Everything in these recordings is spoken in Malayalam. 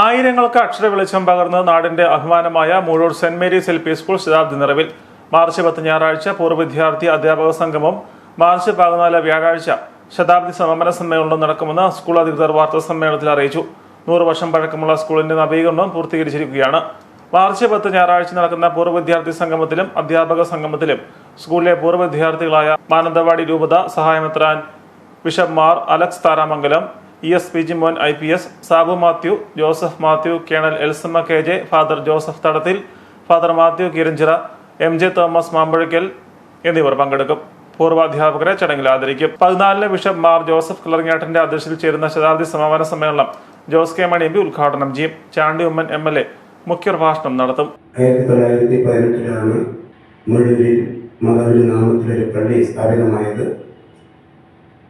ആയിരങ്ങൾക്ക് അക്ഷര വെളിച്ചം പകർന്ന് നാടിന്റെ അഭിമാനമായ Moozhoor saint Mary's L P school ശതാബ്ദി നിറവിൽ. മാർച്ച് പത്ത് ഞായറാഴ്ച പൂർവ വിദ്യാർത്ഥി അധ്യാപക സംഗമം. മാർച്ച് പതിനാല് വ്യാഴാഴ്ച ശതാബ്ദി സമാപന സമ്മേളനം നടക്കുമെന്ന് സ്കൂൾ അധികൃതർ വാർത്താ സമ്മേളനത്തിൽ അറിയിച്ചു. നൂറ് വർഷം പഴക്കമുള്ള സ്കൂളിന്റെ നവീകരണം പൂർത്തീകരിച്ചിരിക്കുകയാണ്. മാർച്ച് പത്ത് ഞായറാഴ്ച നടക്കുന്ന പൂർവ വിദ്യാർത്ഥി സംഗമത്തിലും അധ്യാപക സംഗമത്തിലും സ്കൂളിലെ പൂർവ വിദ്യാർത്ഥികളായ മാനന്തവാടി രൂപത സഹായമെത്രാൻ bishop Mar Alex Tharamangalam E S P G Mon I P S Sabu Mathew Joseph Mathew colonel Elsamma K J father Joseph Thadathil father Mathew Kiranchira M J Thomas Mambazhakkal എന്നിവർ പങ്കെടുക്കും. പൂർവാധ്യാപകരെ ചടങ്ങിൽ ആദരിക്കും. പതിനാലിന് ബിഷപ്പ് മാർ ജോസഫ് കിളറിങ്ങാട്ടിന്റെ അധ്യക്ഷതയിൽ ചേരുന്ന ശതാബ്ദി സമാപന സമ്മേളനം Jose K Mani M P ഉദ്ഘാടനം ചെയ്യും. Chandy Oommen M L A മുഖ്യപ്രഭാഷണം നടത്തും. ആയിരത്തി തൊള്ളായിരത്തി പതിനെട്ടിലാണ് മുഴുവൻ മകളുടെ നാമത്തിലൊരു പള്ളി സ്ഥാപിതമായത്.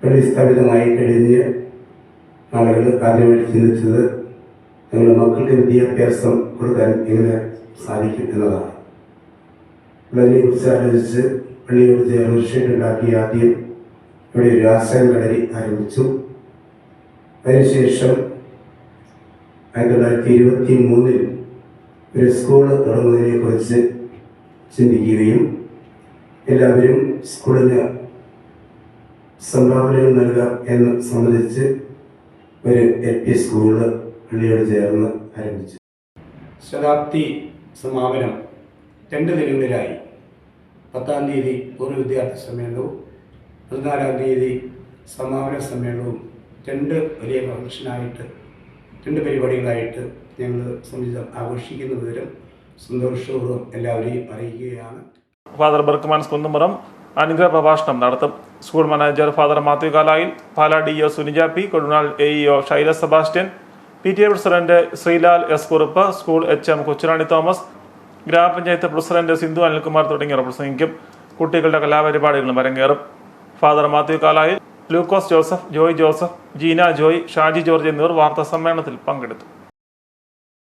പള്ളി സ്ഥാപിതമായി കഴിഞ്ഞ് ആളുകൾ ആദ്യമായിട്ട് ചിന്തിച്ചത് ഞങ്ങളുടെ മക്കൾക്ക് വിദ്യാഭ്യാസം കൊടുക്കാൻ എങ്ങനെ സാധിക്കും എന്നതാണ്. അതിനെക്കുറിച്ച് ആലോചിച്ച് പള്ളിയോട് ചേർന്ന് ഉണ്ടാക്കി ആദ്യം ഇവിടെ ഒരു ആശയം കളരി ആരംഭിച്ചു. അതിനുശേഷം ആയിരത്തി തൊള്ളായിരത്തി ഇരുപത്തി മൂന്നിൽ ഒരു സ്കൂൾ തുടങ്ങുന്നതിനെ കുറിച്ച് ചിന്തിക്കുകയും എല്ലാവരും സ്കൂളിന് സംഭാവനകൾ നൽകാം എന്ന് സംബന്ധിച്ച് ഒരു എൽ പി സ്കൂൾ പള്ളിയോട് ചേർന്ന് ആരംഭിച്ചു. ശതാബ്ദി സമാപനം രണ്ട് ദിനങ്ങളിലായി. പത്താം തീയതി ഒരു വിദ്യാർത്ഥി സമ്മേളനവും പതിനാലാം തീയതി സമാപന സമ്മേളനവും രണ്ട് വലിയ ഫംഗ്ഷനായിട്ട് രണ്ട് പരിപാടികളായിട്ട് ഞങ്ങൾ സംഗീതം ആഘോഷിക്കുന്ന വിവരം സന്തോഷപൂർവം എല്ലാവരെയും അറിയിക്കുകയാണ്. ഫാദർ ബർക്കുമാൻ കുന്നുമറം അനുഗ്രഹ പ്രഭാഷണം നടത്തും. School manager father Mathew Kalayil Pala D O Suneeja P കൊടുനാൾ A E O Shaila Sebastian P T A president Sreelal S Kurup school H M Kochurani Thomas ഗ്രാമപഞ്ചായത്ത് പ്രസിഡന്റ് സിന്ധു അനിൽകുമാർ തുടങ്ങിയവർ പ്രസംഗിക്കും. കുട്ടികളുടെ കലാപരിപാടികളും അരങ്ങേറും. ഫാദർ മാത്യു കാലായിൽ ലൂക്കോസ് ജോസഫ് ജോയ് ജോസഫ് ജീന ജോയ് ഷാജി ജോർജ് എന്നിവർ വാർത്താ സമ്മേളനത്തിൽ പങ്കെടുത്തു.